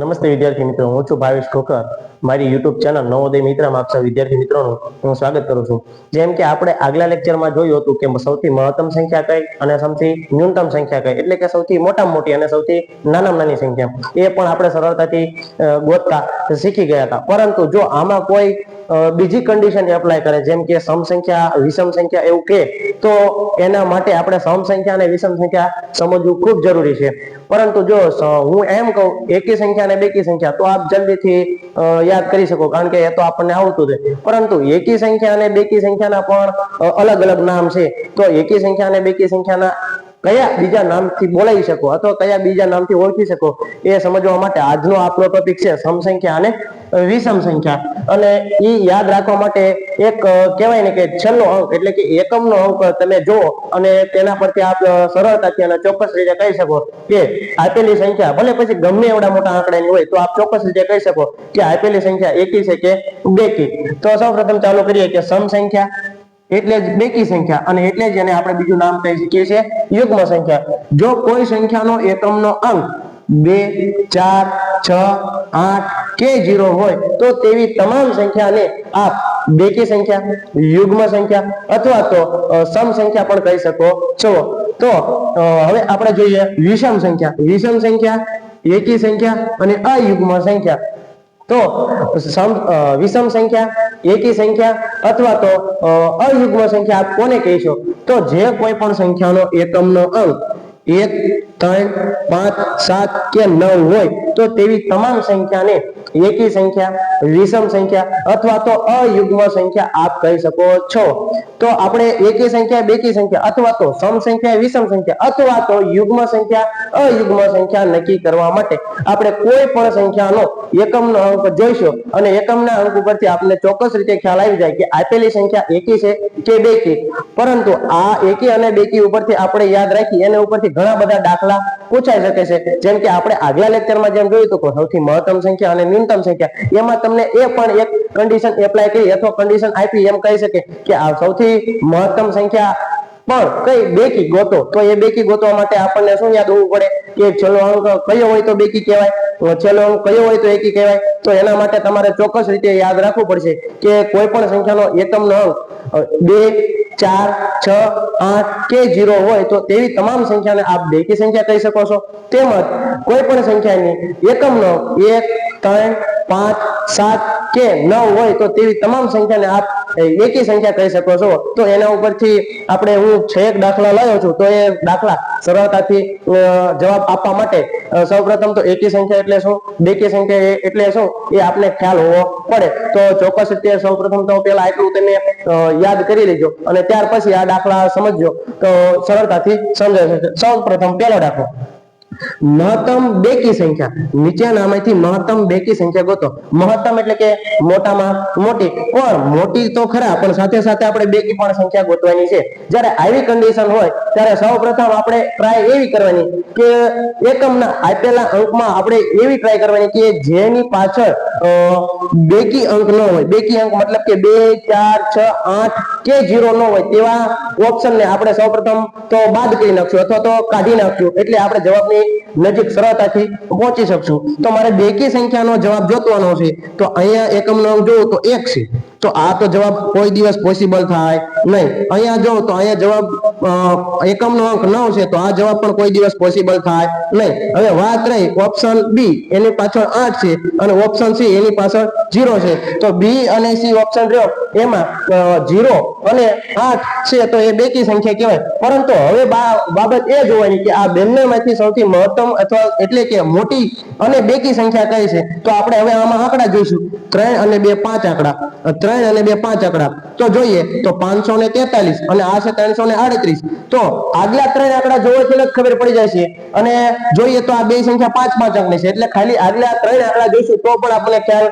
નમસ્તે વિદ્યાર્થી મિત્રો, હું છું ભાવેશ ખોખર. મારી યુટ્યુબ ચેનલ નવોદય મિત્રમાં આપ સૌ વિદ્યાર્થી મિત્રોનું હું સ્વાગત કરું છું. જેમ કે આપણે આગલા લેક્ચરમાં જોયું હતું કે સૌથી મહત્તમ સંખ્યા કઈ અને સૌથી ન્યૂનતમ સંખ્યા કઈ, એટલે કે સૌથી મોટામાં મોટી અને સૌથી નાનામાં નાની સંખ્યા. એ પણ આપણે સરળતાથી ગોતતા શીખી ગયા હતા. પરંતુ જો આમાં કોઈ બીજી કન્ડિશન એપ્લાય કરે, જેમ કે સમ સંખ્યા, વિષમ સંખ્યા એવું કે, તો એના માટે આપણે સમ સંખ્યા અને વિષમ સંખ્યા સમજવું ખૂબ જરૂરી છે. પરંતુ જો હું એમ કહું, એકી સંખ્યા અને બેકી સંખ્યા. તો આપ જલ્દીથી યાદ કરી શકો, કારણ કે એ તો આપણને આવતું છે પરંતુ એકી સંખ્યા અને બેકી સંખ્યાના પણ અલગ અલગ નામ છે. તો એકી સંખ્યા અને બેકી સંખ્યાના કયા બીજા નામથી બોલાવી શકો અથવા કયા બીજા નામથી ઓળખી શકો એ સમજવા માટે આજનો આપણો ટોપિક છે સમ સંખ્યા અને વિષમ સંખ્યા અને એ યાદ રાખવા માટે એક કહેવાય ને કે છેલ્લો અંક એટલે કે એકમનો અંક તમે જો અને તેના પરથી આપ સરળતાથી અને ચોક્કસ રીતે કહી શકો કે આપેલી સંખ્યા, ભલે પછી ગમે એવડા મોટા આંકડાની હોય તો આપ ચોક્કસ રીતે કહી શકો કે આપેલી સંખ્યા એકી છે કે બેકી. તો સૌપ્રથમ ચાલુ કરીએ કે સમ સંખ્યા એટલે જ બેકી સંખ્યા અને એટલે જ એને આપણે બીજું નામ કહી શકીએ છીએ યુગ્મ સંખ્યા. જો કોઈ સંખ્યાનો એકમનો અંક બે, ચાર, છ, આઠ કે જીરો હોય, તો તેવી તમામ સંખ્યાને આપ બેકી સંખ્યા, યુગ્મ સંખ્યા અથવા તો સમ સંખ્યા પણ કહી શકો છો. તો હવે આપણે જોઈએ વિષમ સંખ્યા. વિષમ સંખ્યા, એકી સંખ્યા અને અયુગ્મ સંખ્યા. તો વિષમ સંખ્યા એકી સંખ્યા અથવા તો અયુગ્મ સંખ્યા આપ કોને કહીશો? તો જે કોઈ પણ સંખ્યાનો એકમનો અંક એક ત્રણ, પાંચ, સાત કે નવ હોય, તો તેવી તમામ સંખ્યાને એકી સંખ્યા વિષમ સંખ્યા અથવા તો અયુગ્મ સંખ્યા આપ કહી શકો છો. તો આપણે એકી સંખ્યા, બેકી સંખ્યા અથવા તો સમ સંખ્યા, વિષમ સંખ્યા અથવા તો યુગ્મ સંખ્યા, અયુગ્મ સંખ્યા નક્કી કરવા માટે આપણે કોઈ પણ સંખ્યાનો એકમનો અંક જોઈશું અને એકમના અંક ઉપરથી આપણે ચોક્કસ રીતે ખ્યાલ આવી જાય કે આપેલી સંખ્યા એકી છે કે બેકી. પરંતુ આ એકી અને બેકી ઉપરથી આપણે યાદ રાખી, એના ઉપરથી ઘણા બધા દાખલા પૂછાઈ શકે છે. જેમ કે આપણે આગલા લેક્ચરમાં જેમ જોયું હતું સૌથી મહત્તમ સંખ્યા અને ન્યૂનતમ સંખ્યા, એમાં તમને એ પણ એક કન્ડિશન એપ્લાય કરી અથવા કન્ડિશન આપી એમ કહી શકે કે આ સૌથી મહત્તમ સંખ્યા પણ કઈ બેકી ગોતો. તો એ બેકી ગોતવા માટે આપણને શું યાદ હોવું પડે કે છેલ્લો અંક કયો હોય તો બેકી કહેવાય, છેલ્લો અંક કયો હોય તો એકી કહેવાય. તો એના માટે તમારે ચોક્કસ રીતે યાદ રાખવું પડશે કે કોઈ પણ સંખ્યાનો એકમનો અંક બે ચાર, છ, આઠ કે જીરો હોય તો તેવી તમામ સંખ્યાને આપ બેકી સંખ્યા કહી શકો છો. તેમજ કોઈ પણ સંખ્યાની એકમનો એક, ત્રણ, પાંચ, સાત કે નવ હોય તો તેવી તમામ સંખ્યાને આપ એકી સંખ્યા કહી શકો છો. તો એના ઉપરથી આપણે હું છ એક દાખલા લાવ્યો છું, તો એ દાખલા સરળતાથી જવાબ આપવા માટે સૌપ્રથમ તો એકી સંખ્યા એટલે શું? બેકી સંખ્યા એટલે શું? એ આપને ખ્યાલ હોવો પડે. તો ચોક્કસ રીતે સૌપ્રથમ તો પેલા આટલું તમે યાદ કરી લેજો અને ત્યાર પછી આ દાખલા સમજજો. તો સરળતાથી સમજાય છે સૌપ્રથમ પહેલો દાખલો. મહત્તમ બેકી સંખ્યા. નીચેનામાંથી મહત્તમ બેકી સંખ્યા ગોતો. મહત્તમ એટલે કે મોટામાં મોટી. પણ મોટી તો ખરા, પણ સાથે સાથે આપણે બેકી પણ સંખ્યા ગોતવાની છે. જ્યારે આવી કન્ડિશન હોય, ત્યારે સૌપ્રથમ આપણે ટ્રાય એવી કરવાની કે એકમના આપેલા અંકમાં આપણે એવી ટ્રાય કરવાની કે જેની પાછળ બે બેકી અંક ન હોય. બેકી અંક મતલબ કે બે, ચાર, છ, આઠ કે જીરો ન હોય તેવા ઓપ્શનને આપણે સૌપ્રથમ તો બાદ કરી નાખશું અથવા તો કાઢી નાખશું. એટલે આપણે જવાબની નજીક સરળતાથી પહોંચી શકશું. તો મારે બેકી સંખ્યાનો જવાબ જોતવાનો છે. તો અહીંયા એકમનો જોઉં તો એક છે. તો આ તો જવાબ કોઈ દિવસ પોસિબલ થાય નહીં. અહીંયા જો, તો અહીંયા જવાબ એકમનો અંક નવ છે, તો આ જવાબ પણ કોઈ દિવસ પોસિબલ થાય નહીં. હવે વાત રહી ઓપ્શન બી એની પાછળ આઠ છે અને ઓપ્શન સી એની પાછળ જીરો છે. તો બી અને સી ઓપ્શન રહ્યો. એમાં જીરો અને આઠ છે, તો એ બેકી સંખ્યા કહેવાય. પરંતુ હવે બાબત એ જોવાની કે આ બંનેમાંથી સૌથી મહત્તમ અથવા એટલે કે મોટી અને બેકી સંખ્યા કઈ છે? તો આપણે હવે આમાં આંકડા જોઈશું. ત્રણ અને બે, પાંચ આંકડા. ત્રણ અને બે પાંચ આંકડા. તો જોઈએ, તો પાંચસો ને તેતાલીસ અને આ છે ત્રણસો ને આડત્રીસ. તો આગલા ત્રણ આંકડા જોવો એટલે ખબર પડી જાય છે. અને જોઈએ તો આ બે સંખ્યા પાંચ પાંચ આંકની છે. એટલે ખાલી આગલા ત્રણ આંકડા જોઈશું તો પણ આપણને ખ્યાલ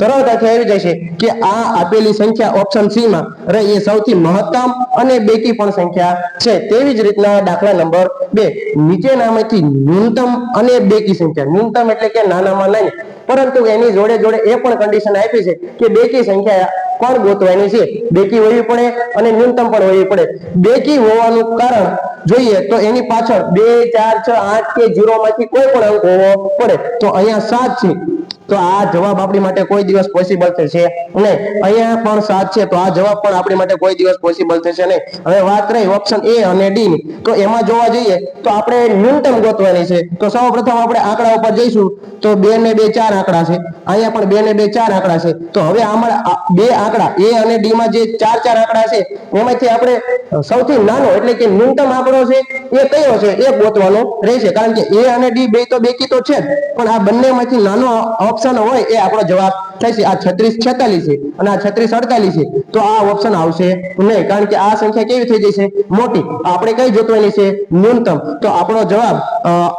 સરળતાથી આવી જાય છે કે આ આપેલી સંખ્યા ઓપ્શન સી માં રહે એ સૌથી મહત્તમ અને બેકી પણ સંખ્યા છે. તેવી જ રીતના દાખલા નંબર બે. નીચેનામાંથી ન્યૂનતમ અને બેકી સંખ્યા. ન્યૂનતમ એટલે કે નાનામાં નાની પરંતુ એની જોડે જોડે એ પણ કન્ડિશન આપી છે કે બેકી સંખ્યા પણ ગોતવાની છે? બેકી હોવી પડે અને ન્યૂનતમ પણ હોવી પડે. બેકી હોવાનું કારણ જોઈએ તો એની પાછળ બે, ચાર, છ, આઠ કે જીરો માંથી કોઈ પણ અંક હોવો પડે. તો અહીંયા સાત છે. તો આ જવાબ આપણી માટે કોઈ દિવસ પોસિબલ થશે નહીં. અહીંયા પણ સાત છે, તો આ જવાબ પણ આપણી માટે કોઈ દિવસ પોસિબલ થશે નહીં. હવે વાત રહી ઓપ્શન એ અને ડી ની. તો એમાં જોવા જઈએ, તો આપણે ન્યૂનતમ ગોતવાની છે. તો સૌ આપણે આંકડા ઉપર જઈશું. તો બે ને બે ચાર આંકડા છે. અહીંયા પણ બે ને બે ચાર આંકડા છે. તો હવે આમાં બે આંકડા એ અને ડી માં જે ચાર ચાર આંકડા છે, એમાંથી આપણે સૌથી નાનો એટલે કે ન્યૂનતમ આંકડો છે, એ કયો છે? એ ગોતવાનો રહેશે. કારણ કે એ અને ડી બે તો બેકી તો છે પણ આ બંનેમાંથી નાનો ઓપ્શન હોય એ આપણો જવાબ થશે. આ છત્રીસ છેતાલીસ છે અને આ છત્રીસ અડતાલીસ છે. તો આ ઓપ્શન આવશે નહીં, કારણ કે આ સંખ્યા કેવી થઈ જશે? મોટી. આપણે કઈ જોતવાની છે? ન્યૂનતમ. તો આપણો જવાબ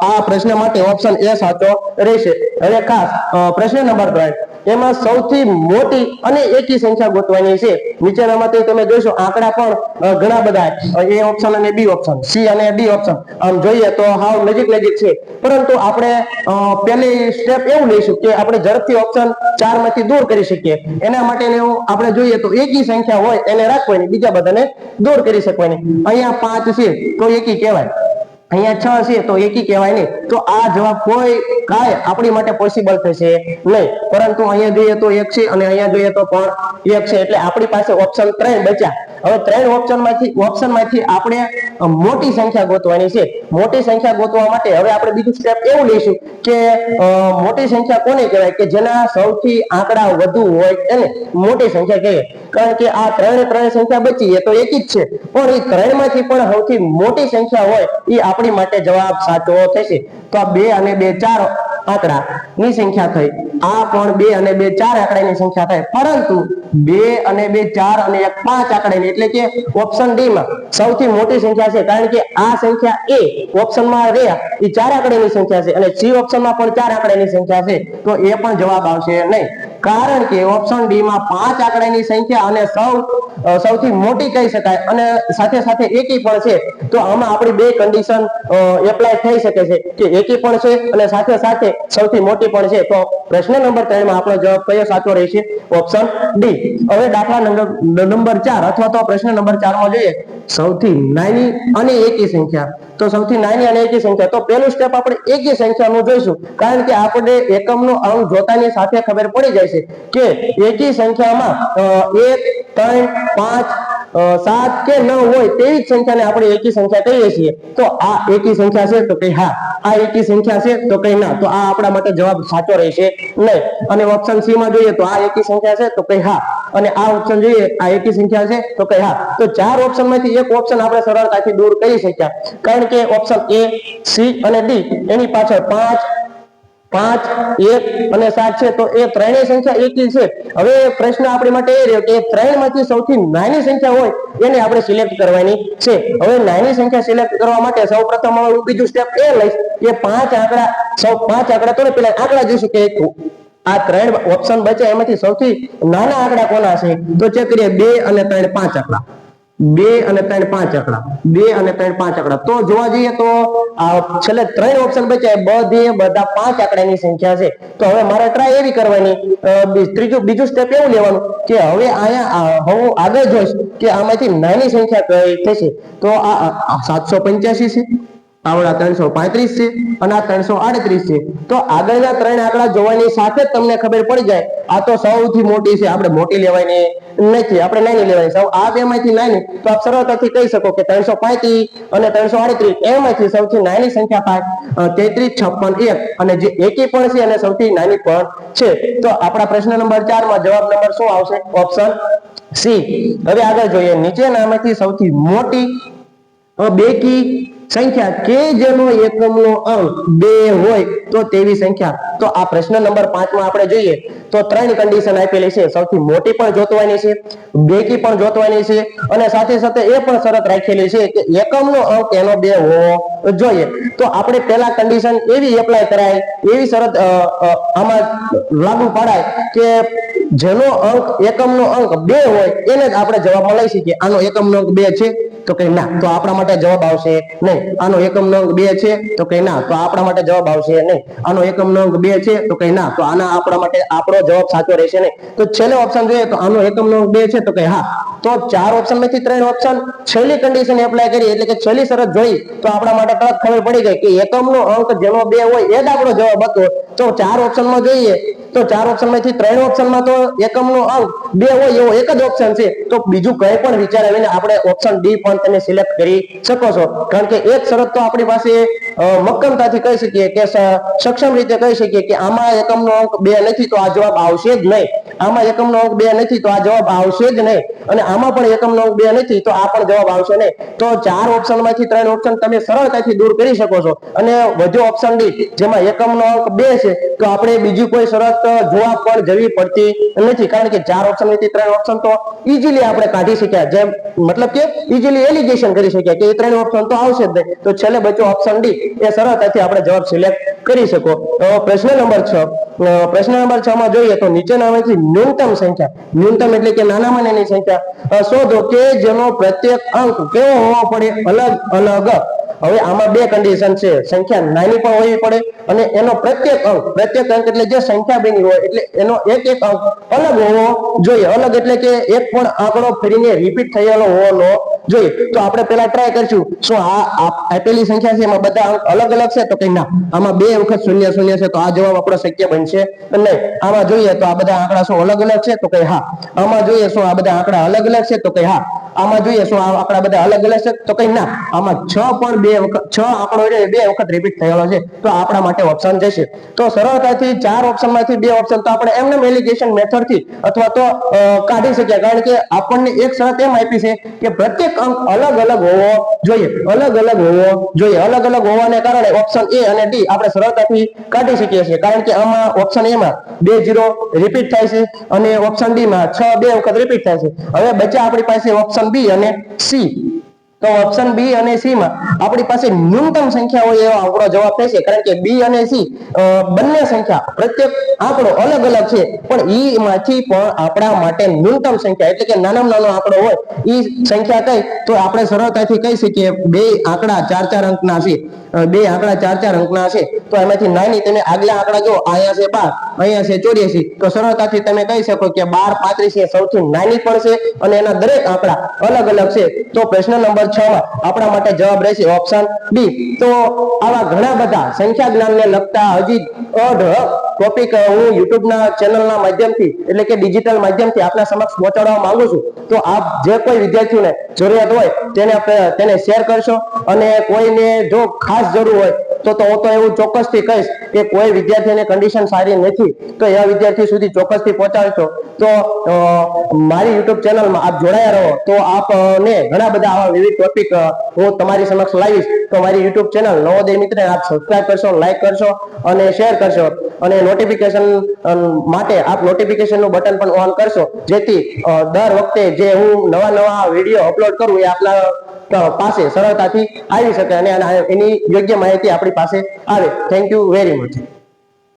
આ પ્રશ્ન માટે ઓપ્શન એ સાચો રહેશે. હવે ખાસ પ્રશ્ન નંબર ત્રણ. એમાં સૌથી મોટી અને એકી સંખ્યા ગોતવાની છે. નીચેનામાંથી તમે જોશો આંકડા પણ ઘણા બધા એ ઓપ્શન અને બી ઓપ્શન સી અને ડી ઓપ્શન આમ જોઈએ તો હાવ નજીક નજીક છે. પરંતુ આપણે પહેલી સ્ટેપ એવું લઈશું કે આપણે ઝડપથી ઓપ્શન ચારમાંથી દૂર કરી શકીએ. એના માટે આપણે જોઈએ તો એકી સંખ્યા હોય એને રાખવાની, બીજા બધાને દૂર કરી શકવાની. અહીંયા પાંચ છે, તો એકી કહેવાય. અહીંયા છ છે, તો એકી કહેવાય નહીં. તો આ જવાબ કોઈ કાંઈ આપણી માટે પોસિબલ થશે નહીં. પરંતુ અહીંયા જોઈએ તો એક છે અને અહીંયા જોઈએ તો પણ એક છે. એટલે આપણી પાસે ઓપ્શન ત્રણ બચ્યા. હવે ત્રણ ઓપ્શનમાંથી ઓપ્શનમાંથી આપણે મોટી સંખ્યા ગોતવાની છે. મોટી સંખ્યા ગોતવા માટે હવે આપણે બીજું સ્ટેપ એવું લઈશું કે મોટી સંખ્યા કોને કહેવાય? કે જેના સૌથી આંકડા વધુ હોય એને મોટી સંખ્યા કહેવાય. કારણ કે આ ત્રણે ત્રણ સંખ્યા બચી એ તો એક જ છે. પણ એ ત્રણમાંથી પણ સૌથી મોટી સંખ્યા હોય, એ આપણી માટે જવાબ સાચો થશે. તો બે અને બે ચાર આંકડા ની સંખ્યા થઈ. આ પણ બે અને બે ચાર આંકડાની સંખ્યા થાય. પરંતુ બે અને બે ચાર અને એક પાંચ આંકડાની એટલે કે ઓપ્શન ડી માં સૌથી મોટી સંખ્યા છે. કારણ કે આ સંખ્યા એ ઓપ્શનમાં રે એ ચાર આંકડાની સંખ્યા છે. અને સી ઓપ્શનમાં પણ ચાર આંકડાની સંખ્યા છે. તો એ પણ જવાબ આવશે નહીં. કારણ કે ઓપ્શન ડી માં પાંચ આંકડાની સંખ્યા અને સૌ સૌથી મોટી કહી શકાય. અને સાથે સાથે એકી પણ છે. તો આમાં આપણી બે કન્ડિશન એપ્લાય થઈ શકે છે કે એકી પણ છે અને સાથે સાથે સૌથી મોટી પણ છે. તો પ્રશ્ન નંબર ત્રણમાં આપણો જવાબ કયો સાચો રહેશે? ઓપ્શન ડી હવે દાખલા નંબર નંબર ચાર અથવા તો પ્રશ્ન નંબર ચારમાં જોઈએ. સૌથી નાની અને એકી સંખ્યા. તો સૌથી નાની અને એકી સંખ્યા. તો પહેલું સ્ટેપ આપણે એકી સંખ્યાનું જોઈશું. કારણ કે આપણે એકમનો અંક જોતાની સાથે ખબર પડી જાય છે. કે એકી સંખ્યામાં એક, ત્રણ, પાંચ સાત કે નવ હોય તેવી જ સંખ્યાને આપણે એકી સંખ્યા કહીએ છીએ. તો આ એકી સંખ્યા છે તો કઈ હા. આ એકી સંખ્યા છે તો કઈ ના. તો આ આપણા માટે જવાબ સાચો રહેશે નહીં. અને ઓપ્શન સી માં જોઈએ તો આ એકી સંખ્યા છે તો કઈ હા. અને આ ઓપ્શન જોઈએ, આ એકી સંખ્યા છે તો કઈ હા. તો ચાર ઓપ્શન એક ઓપ્શન આપણે સરળતાથી દૂર કરી શક્યા. કારણ કે ઓપ્શન એ સી અને ડી એની પાછળ પાંચ પાંચ, એક અને સાત છે. તો એ ત્રણેય સંખ્યા એકી છે. હવે પ્રશ્ન આપણી માટે એ રહ્યો કે ત્રણમાંથી સૌથી નાની સંખ્યા હોય એને આપણે સિલેક્ટ કરવાની છે. હવે નાની સંખ્યા સિલેક્ટ કરવા માટે સૌ પ્રથમ બીજું સ્ટેપ એ લઈશ. કે પાંચ આંકડા, સૌ પાંચ આંકડા તો પેલા આંકડા જોઈશું કે આ ત્રણ ઓપ્શન બચ્યા એમાંથી સૌથી નાના આંકડા કોના છે? તો ચેક કરીએ. બે અને ત્રણ, પાંચ આંકડા. બે અને ત્રણ પાંચ આંકડા. બે અને ત્રણ પાંચ આંકડા. તો જોવા જઈએ તો છેલ્લે ત્રણ ઓપ્શન બચ્યા બધે બધા પાંચ આંકડાની સંખ્યા છે. તો હવે મારે ટ્રાય એવી કરવાની. ત્રીજું, બીજું સ્ટેપ એવું લેવાનું કે હવે અહીંયા હું આગળ જોઈશ કે આમાંથી નાની સંખ્યા કઈ થશે. તો આ સાતસો પંચ્યાસી છે. આવડા ત્રણસો પાંત્રીસ છે અને આ ત્રણસો આડત્રીસ છે. તો આગળના ત્રણ આંકડા જોવાની સાથે જ તમને ખબર પડી જાય, આ તો સૌથી મોટી છે, આપણે મોટી લેવાની નથી, આપણે નાની લેવાની. સૌ આ બે માંથી નાની, તો આપ સરળતાથી કહી શકો કે ત્રણસો પાંત્રીસ અને ત્રણસો આડત્રીસ, એમાંથી સૌથી નાની સંખ્યા પાંચ તેત્રીસ, છપ્પન, એક. અને જે એકી પણ છે અને સૌથી નાની પણ છે. તો આપણા પ્રશ્ન નંબર ચારમાં જવાબ નંબર શું આવશે? Option C. હવે આગળ જોઈએ, નીચેનામાંથી સૌથી મોટી બેકી સંખ્યા કે જેનો એકમનો અંક બે હોય તો તેવી સંખ્યા. તો આ પ્રશ્ન નંબર પાંચમાં આપણે જોઈએ તો ત્રણ કન્ડિશન આપેલી છે. સૌથી મોટી પણ જોતવાની છે, બેકી પણ જોતવાની છે અને સાથે સાથે એ પણ શરત રાખેલી છે કે એકમનો અંક એનો બે હોવો જોઈએ. તો આપણે પહેલા કન્ડિશન એવી એપ્લાય કરાય, એવી શરત આમાં લાગુ પડાય કે જેનો અંક એકમનો અંક બે હોય એને જ આપણે જવાબમાં લઈ શકીએ. આનો એકમનો અંક બે છે. તો કે ના, તો આપણા માટે જવાબ આવશે નહીં. આનો એકમ અંક બે છે, તો કે ના, તો આપણા માટે જવાબ આવશે નહીં. આનો એકમ અંક બે છે, તો કે ના, તો આના આપણા માટે, આપણો જવાબ સાચો રહેશે નહીં. તો છેલ્લે ઓપ્શન જોઈએ, તો આનો એકમ અંક બે છે, તો કે હા. તો ચાર ઓપ્શનમાંથી ત્રણ ઓપ્શન છેલ્લી કન્ડિશન એપ્લાય કરી, એટલે કે છેલ્લી શરત જોઈ, તો આપણા માટે તરત ખબર પડી ગઈ કે એકમનો અંક જેનો બે હોય, એ જ આપણો જવાબ હતો. તો ચાર ઓપ્શનમાં જોઈએ તો ચાર ઓપ્શનમાંથી ત્રણ ઓપ્શનમાં તો એકમનો અંક, બે હોય એવો એક જ ઓપ્શન છે. તો બીજું કંઈ પણ વિચારાવીને આપણે ઓપ્શન ડી પણ તમે સિલેક્ટ કરી શકો છો. કારણ કે એક શરત તો આપણી પાસે મક્કમતાથી કહી શકીએ કે સક્ષમ રીતે કહી શકીએ કે આમાં એકમનો અંક બે નથી તો આ જવાબ આવશે જ નહીં. આમાં એકમનો અંક બે નથી તો આ જવાબ આવશે જ નહીં. અને આમાં પણ એકમનો અંક બે નથી તો આ પણ જવાબ આવશે નહીં. તો ચાર ઓપ્શનમાંથી ત્રણ ઓપ્શન તમે સરળતાથી દૂર કરી શકો છો. અને વધુ ઓપ્શન ડી જેમાં એકમનો અંક બે છે, તો આપણે બીજી કોઈ શરત જોવા પણ જવી પડતી નથી. કારણ કે ચાર ઓપ્શન નથી ત્રણ ઓપ્શન તો ઈઝીલી આપણે કાઢી શક્યા. જેમ મતલબ કે ઈઝીલી એલિગેશન કરી શક્યા કે એ ત્રણ ઓપ્શન તો આવશે જ નહીં. તો છેલ્લે બચ્યો ઓપ્શન ડી એ સરળતાથી આપણે જવાબ સિલેક્ટ કરી શકો. પ્રશ્ન નંબર છ પ્રશ્ન નંબર છ માં જોઈએ તો નીચેનામાંથી ન્યૂનતમ સંખ્યા. ન્યૂનતમ એટલે કે નાનામાં નાની સંખ્યા. શોધો કે જેનો પ્રત્યેક અંક કેવો હોવો પડે? અલગ અલગ. હવે આમાં બે કન્ડિશન છે. સંખ્યા નાની પણ હોવી પડે અને એનો પ્રત્યેક અંક પ્રત્યેક અંક એટલે જે સંખ્યા બની હોય એટલે એનો એક એક અંક અલગ હોવો જોઈએ. અલગ એટલે કે એક પણ આંકડો ફરીને રિપીટ થયેલો હોવાનો જોઈએ. તો આપણે પેલા ટ્રાય કરશું. શું આ આપેલી સંખ્યા છે, એમાં બધા અંક અલગ અલગ છે? તો કઈ ના. આમાં બે વખત શૂન્ય શૂન્ય છે, તો આ જવાબ આપણો શક્ય બનશે. નહીં, આમાં જોઈએ તો આ બધા આંકડા શું અલગ અલગ છે? તો કઈ હા. આમાં જોઈએ શું આ બધા આંકડા અલગ અલગ છે? તો કઈ હા. આમાં જોઈએ શું આ આંકડા બધા અલગ અલગ છે? તો કઈ ના. આમાં છ પણ બે વખત, છ આંકડો બે વખત રિપીટ થયેલો છે. તો આપણા માટે ઓપ્શન જશે. તો સરળતાથી ચાર ઓપ્શનમાંથી બે ઓપ્શન તો આપણે એમને એલિગેશન મેથડથી અથવા તો કાઢી શકીએ કારણ કે આપણને એક શરત એમ આપી છે કે પ્રત્યેક અંક અલગ અલગ હોવો જોઈએ. અલગ અલગ હોવો જોઈએ. અલગ અલગ હોવાને કારણે ઓપ્શન એ અને ડી આપણે સરળતાથી કાઢી શકીએ છીએ. કારણ કે આમાં ઓપ્શન એ માં બે જીરો રિપીટ થાય છે અને ઓપ્શન ડી માં છ બે વખત રિપીટ થાય છે. હવે બચ્યા આપણી પાસે ઓપ્શન બી અને સી તો ઓપ્શન બી અને સી માં આપણી પાસે ન્યૂનતમ સંખ્યા હોય એવો આંકડો જવાબ થશે કારણ કે બી અને સી બંને સંખ્યા પ્રત્યેક આંકડો અલગ અલગ છે. પણ ઈ માંથી પણ આપણા માટે ન્યૂનતમ સંખ્યા, એટલે કે નાનામાં નાનો આંકડો હોય, ઈ સંખ્યા કઈ? તો આપણે સરળતાથી કહી શકીએ, બે આંકડા ચાર ચાર અંકના છે. બે આંકડા ચાર ચાર અંકના છે. તો એમાંથી નાની તમે આગલા આંકડા જો અહીંયા છે બાર, અહીંયા છે ચોર્યાસી. તો સરળતાથી તમે કહી શકો કે બાર પાંત્રીસ એ સૌથી નાની પણ છે અને એના દરેક આંકડા અલગ અલગ છે. તો પ્રશ્ન નંબર છ માં આપણા માટે જવાબ રહેશે ઓપ્શન બી તો આવા ઘણા બધા સંખ્યા જ્ઞાનને લગતા હજી અઢ ટોપિક હું યુટ્યુબ ના ચેનલ ના માધ્યમથી એટલે કે ડિજિટલ માધ્યમથી આપના સમક્ષ પહોંચાડવા માંગુ છું. તો આપ જે કોઈ વિદ્યાર્થીઓને જરૂરિયાત હોય તેને તેને શેર કરશો અને કોઈને જો ખાસ જરૂર હોય તો હું તો એવું ચોક્કસથી કહીશ કે કોઈ વિદ્યાર્થીને કન્ડિશન સારી નથી, તો એવા વિદ્યાર્થી સુધી ચોક્કસથી પહોંચાડશો. તો મારી યુટ્યુબ ચેનલમાં આપ જોડાયા રહો, તો આપને ઘણા બધા આવા વિવિધ ટોપિક હું તમારી સમક્ષ લાવીશ. તો મારી યુટ્યુબ ચેનલ નવોદય મિત્ર આપ સબસ્ક્રાઇબ કરશો લાઈક કરશો અને શેર કરશો. અને નોટિફિકેશન માટે આપ નોટિફિકેશનનું બટન પણ ઓન કરશો. જેથી દર વખતે જે હું નવા નવા વીડિયો અપલોડ કરું એ આપના પાસે સરળતાથી આવી શકે અને એની યોગ્ય માહિતી આપણી પાસે આવે. Thank you very much